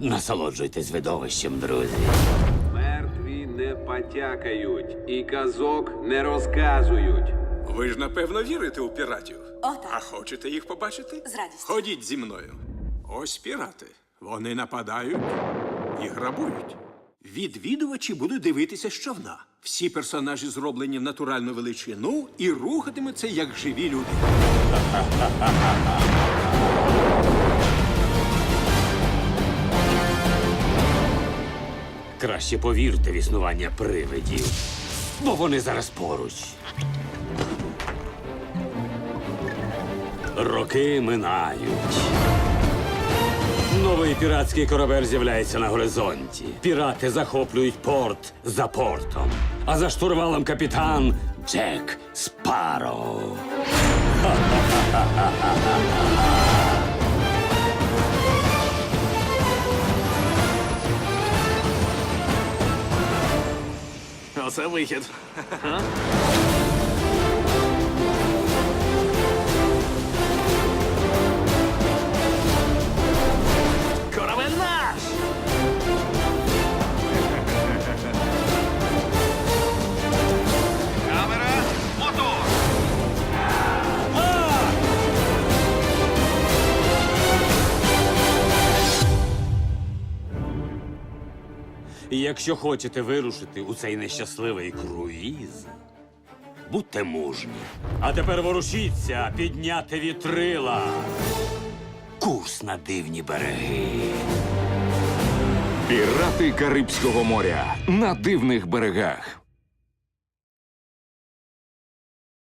Насолоджуйтесь видовищем, друзі. Мертві не потякають і казок не розказують. Ви ж напевно вірите у піратів. Отак. А хочете їх побачити? З радістю. Ходіть зі мною. Ось пірати. Вони нападають і грабують. Відвідувачі будуть дивитися з човна. Всі персонажі зроблені в натуральну величину і рухатимуться як живі люди. Краще повірте в існування привидів, бо вони зараз поруч. Роки минають. Новий піратський корабель з'являється на горизонті. Пірати захоплюють порт за портом. А за штурвалом капітан Джек Спарроу. Оце вихід. Корабель І якщо хочете вирушити у цей нещасливий круїз, будьте мужні. А тепер ворушіться, підняти вітрила. Курс на дивні береги. Пірати Карибського моря на дивних берегах.